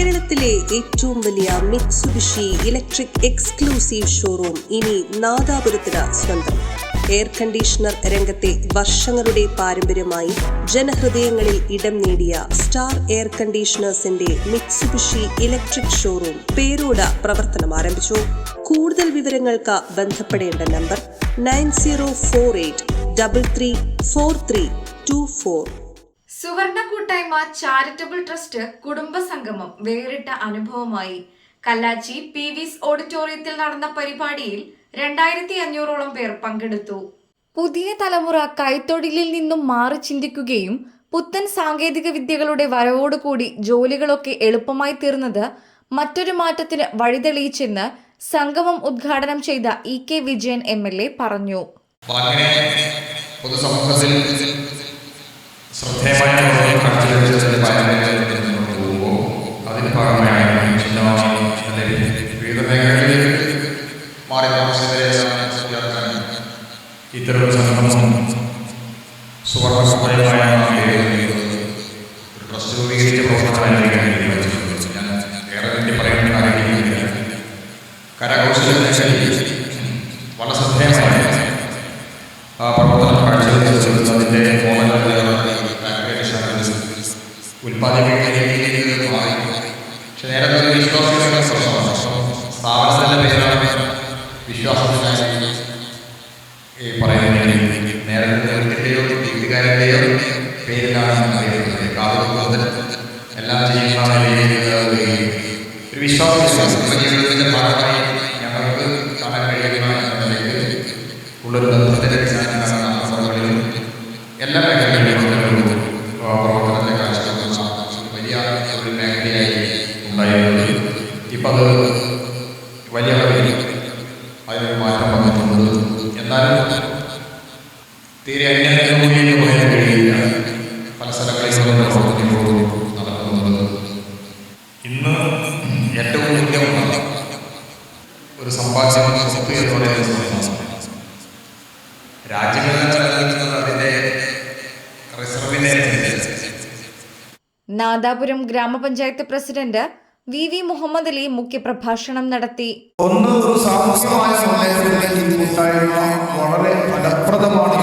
കേരളത്തിലെ ഏറ്റവും വലിയ മിക്സുബിഷി ഇലക്ട്രിക് എക്സ്ക്ലൂസീവ് ഷോറൂം ഇനി നാദാപുരത്തിന് സ്വന്തം. എയർ കണ്ടീഷണർ രംഗത്തെ വർഷങ്ങളുടെ പാരമ്പര്യമായി ജനഹൃദയങ്ങളിൽ ഇടം നേടിയ സ്റ്റാർ എയർ കണ്ടീഷണേഴ്സിന്റെ മിക്സുബിഷി ഇലക്ട്രിക് ഷോറൂം പേരോട് പ്രവർത്തനം ആരംഭിച്ചു. കൂടുതൽ വിവരങ്ങൾക്ക് ബന്ധപ്പെടേണ്ട number nine zero four eight double three four three two four. സുവർണ കൂട്ടായ്മ ചാരിറ്റബിൾ ട്രസ്റ്റ് കുടുംബ സംഗമം വേറിട്ട അനുഭവമായി. കല്ലാച്ചി പി വിസ് ഓഡിറ്റോറിയത്തിൽ നടന്ന പരിപാടിയിൽ രണ്ടായിരത്തി അഞ്ഞൂറോളം പേർ പങ്കെടുത്തു. പുതിയ തലമുറ കൈത്തൊഴിലിൽ നിന്നും മാറി ചിന്തിക്കുകയും പുത്തൻ സാങ്കേതിക വിദ്യകളുടെ വരവോടുകൂടി ജോലികളൊക്കെ എളുപ്പമായി തീർന്നത് മറ്റൊരു മാറ്റത്തിന് വഴിതെളിയിച്ചെന്ന് സംഗമം ഉദ്ഘാടനം ചെയ്ത E K Vijayan M L A പറഞ്ഞു. So, so Thema, Thema, Thema, Thema, Thema, Thema, നേരത്തെ വ്യക്തിയുടെയോ വീട്ടുകാരുടെയോ പേരിലാണ് അറിയപ്പെടുന്നത് കാതുകുന്നതിന് എല്ലാം ചെയ്യുന്ന രീതിയിൽ ഒരു വിശ്വാസം ജീവിതത്തിന്റെ ഭാഗമായി ഞങ്ങൾക്ക് കാണാൻ കഴിയുന്ന എന്ന നിലയിൽ ഉള്ളൊരു ബന്ധത്തിന്റെ അടിസ്ഥാനങ്ങളിലും എല്ലാ മേഖലകളിലും പ്രവർത്തനത്തെ കാഴ്ചവെക്കുന്ന വലിയ ഒരു മേഖലയായി ഉണ്ടായിരുന്നത് ഇപ്പം അത് വലിയ അതിനൊരു മാറ്റം വന്നിട്ടുണ്ട് എന്നാലും തീരെ അന്യതയിലേക്ക് പോയാൻ കഴിയില്ല. പല സ്ഥലങ്ങളിൽ പ്രവർത്തനം പോകുന്നു നടക്കുന്നത് ഇന്ന് ഏറ്റവും മുഖ്യമാണ് ഒരു സമ്പാദ്യം സ്വത്ത് രാജ്യങ്ങളിൽ ചെലവഴിക്കുന്നത് അതിന്റെ റിസർവിനെ നാദാപുരം ഗ്രാമപഞ്ചായത്ത് president V V Muhammad Ali മുഖ്യ പ്രഭാഷണം നടത്തി. ഒന്ന് ഒരു സാമൂഹികമായ വളരെ ഫലപ്രദമാണ്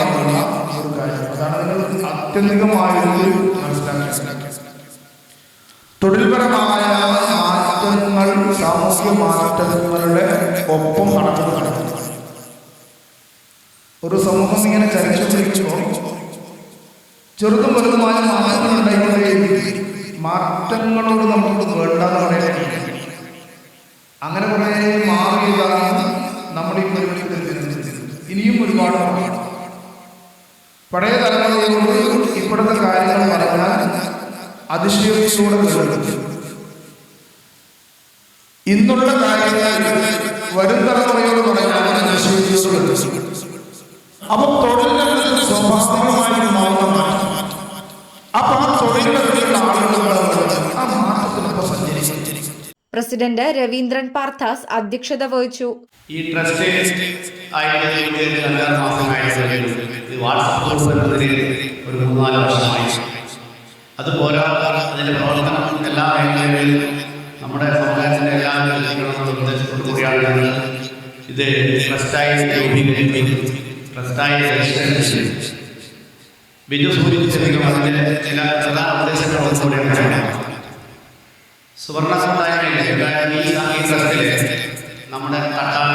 ആത്യന്തികമായിട്ട് മനസ്സിലാക്കി. തൊഴിൽപരമായ മാറ്റങ്ങൾ സാമൂഹിക മാറ്റങ്ങളുടെ ഒപ്പം നടക്കുന്നതാണ് ഒരു സമൂഹം ഇങ്ങനെ ചരിച്ചു ചെറുതും വലുതുമായ മാറ്റങ്ങൾ മാറ്റങ്ങളോട് നമുക്ക് വേണ്ടെന്ന് പറയാൻ അങ്ങനെ കുറേ മാറിയതാണ് നമ്മുടെ ഈ പരിപാടി ഇനിയും ഒരുപാട്. പഴയ തലമുറയോട് ഇപ്പോഴത്തെ കാര്യങ്ങൾ പറഞ്ഞാൽ അതിശയോടെ ഇന്നുള്ള കാര്യങ്ങൾ വരും തലമുറയോട് പറഞ്ഞാൽ അതിശയോടെ കേൾക്കും അപ്പൊ തൊഴിലിനെ സ്വാഭാവികമായി മാറുന്ന മാറ്റം. അപ്പൊ ആ തൊഴിൽ രംഗത്തുള്ള ആളുകൾ ആ മാറ്റത്തിനൊപ്പം സഞ്ചരിക്കും. പ്രസിഡന്റ് രവീന്ദ്രൻ പാർത്ഥാസ് അധ്യക്ഷത വഹിച്ചു. ഈ ട്രസ്റ്റ് ഒരു മൂന്നാൽ വർഷമായി. അതുപോലെ അതിന്റെ പ്രവർത്തനം എല്ലാ മേഖലകളിലും നമ്മുടെ സമുദായത്തിന്റെ എല്ലാ ഞങ്ങൾ ഇത് ട്രസ്റ്റായി രൂപീകരിക്കുകയും ട്രസ്റ്റായി രജിസ്റ്റർ ചെയ്യുകയും ബിജു സൂചിപ്പിച്ചധികം അതിന്റെ ചില പ്രധാന ഉദ്ദേശങ്ങളോടുകൂടിയാണ് ചെയ്യുന്നത് സുവർണ സമുദായങ്ങളിലെ ഈ സംഗീതത്തിലെ നമ്മുടെ തട്ടാൻ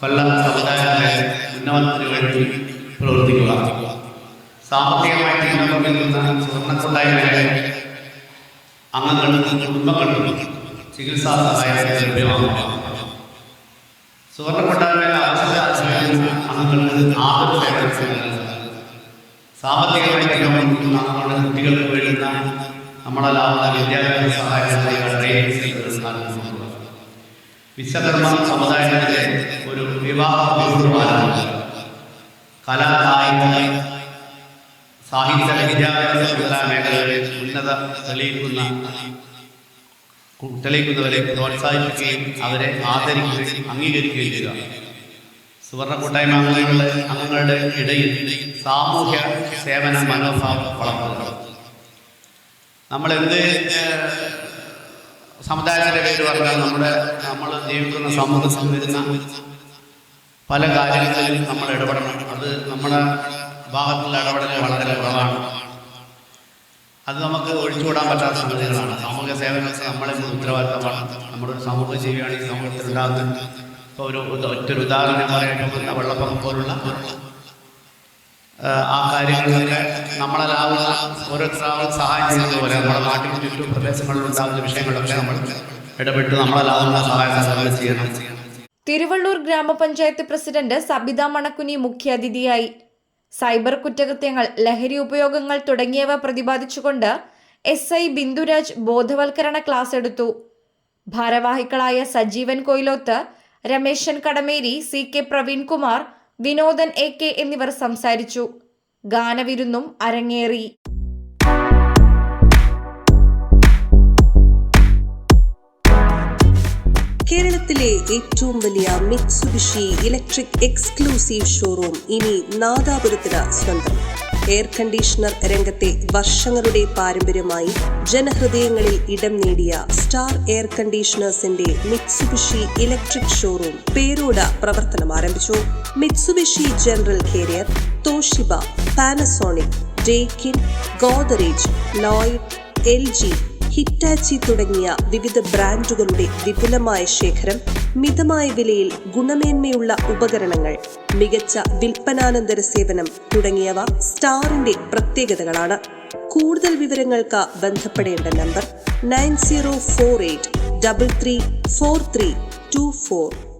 കൊല്ലം സമുദായത്തിലെ ഉന്നമനത്തിന് വേണ്ടി പ്രവർത്തിക്കുക. സാമ്പത്തികമായിട്ട് മുന്നോട്ട് നിൽക്കുന്ന സുവർണ സമുദായങ്ങളിലെ അംഗങ്ങൾക്കും കുടുംബങ്ങൾക്കും ചികിത്സാ സഹായം ലഭ്യമാകുക സുവർണ കൊട്ടാരത്തിലെ അവസര അംഗങ്ങൾക്ക് ആദര സേവനം സാമ്പത്തികമായി തികമുന്ന നമ്മുടെ കുട്ടികൾക്ക് വേണ്ടുന്ന ലാഭ വിദ്യാഭ്യാസ വിശ്വകർമ്മ സമുദായത്തിലെ ഒരു വിവാഹ തീരുമാനമാണ് കായിക സാഹിത്യ വിദ്യാഭ്യാസ എല്ലാ മേഖലകളിൽ ഉന്നത തെളിയിക്കുന്ന തെളിയിക്കുന്നവരെ പ്രോത്സാഹിപ്പിക്കുകയും അവരെ ആദരിക്കുകയും അംഗീകരിക്കുകയും ചെയ്യുക. സുവർണ കൂട്ടായ്മ അംഗങ്ങളുടെ അംഗങ്ങളുടെ ഇടയിൽ സാമൂഹ്യ സേവന മനോഭാവം വളർത്തുക. നമ്മളെന്ത് സമുദായത്തിന്റെ പേര് പറഞ്ഞാൽ നമ്മുടെ നമ്മൾ ജീവിക്കുന്ന സമൂഹത്തിൽ വരുന്ന പല കാര്യങ്ങളിലും നമ്മൾ ഇടപെടണം. അത് നമ്മുടെ ഭാഗത്തുള്ള ഇടപെടൽ വളരെ കുറവാണ്. അത് നമുക്ക് ഒഴിച്ചുകൂടാൻ പറ്റാത്ത സംഗതികളാണ്. സാമൂഹ്യ സേവനമൊക്കെ നമ്മളെ ഉത്തരവാദിത്തമാണ് നമ്മുടെ ഒരു സമൂഹ ജീവിയാണ് ഈ സമൂഹത്തിൽ ഉണ്ടാകുന്നത്. ഇപ്പോൾ ഒരു ഒറ്റൊരു ഉദാഹരണം വെള്ളപ്പൊക്കം പോലുള്ള ആ കാര്യങ്ങളിലൊക്കെ നമ്മളാവുന്ന ഓരോരുത്തരാവും സഹായം ചെയ്യുന്നത് പോലെ നമ്മുടെ നാട്ടിൽ ചുറ്റും പ്രദേശങ്ങളിൽ ഉണ്ടാകുന്ന വിഷയങ്ങളൊക്കെ നമ്മൾ ഇടപെട്ട് നമ്മളാവുന്ന സഹായം ചെയ്യണം. തിരുവള്ളൂർ ഗ്രാമപഞ്ചായത്ത് പ്രസിഡന്റ് സബിത മണക്കുനി മുഖ്യാതിഥിയായി. സൈബർ കുറ്റകൃത്യങ്ങൾ ലഹരി ഉപയോഗങ്ങൾ തുടങ്ങിയവ പ്രതിപാദിച്ചുകൊണ്ട് എസ് ഐ ബിന്ദുരാജ് ബോധവൽക്കരണ ക്ലാസ് എടുത്തു. ഭാരവാഹികളായ Sajeevan Koyiloth Ramesan Kadameri C K Praveenkumar Vinodan A K എന്നിവർ സംസാരിച്ചു. ഗാനവിരുന്നും അരങ്ങേറി. കേരളത്തിലെ ഏറ്റവും വലിയ മിക്സുബിഷി ഇലക്ട്രിക് എക്സ്ക്ലൂസീവ് ഷോറൂം ഇനി നാദാപുരത്തിന് സ്വന്തം. എയർ കണ്ടീഷണർ രംഗത്തെ വർഷങ്ങളുടെ പാരമ്പര്യമായി ജനഹൃദയങ്ങളിൽ ഇടം നേടിയ സ്റ്റാർ എയർ കണ്ടീഷണേഴ്സിന്റെ മിത്സുബിഷി ഇലക്ട്രിക് ഷോറൂം പേരോട പ്രവർത്തനം ആരംഭിച്ചു. Mitsubishi General Carrier Toshiba Panasonic Daikin Godrej Lloyd L G Hitachi തുടങ്ങിയ വിവിധ ബ്രാൻഡുകളുടെ വിപുലമായ ശേഖരം മിതമായ വിലയിൽ ഗുണമേന്മയുള്ള ഉപകരണങ്ങൾ മികച്ച വിൽപ്പനാനന്തര സേവനം തുടങ്ങിയവ സ്റ്റാറിന്റെ പ്രത്യേകതകളാണ്. കൂടുതൽ വിവരങ്ങൾക്ക് ബന്ധപ്പെടേണ്ട number nine zero four eight double three four three two four.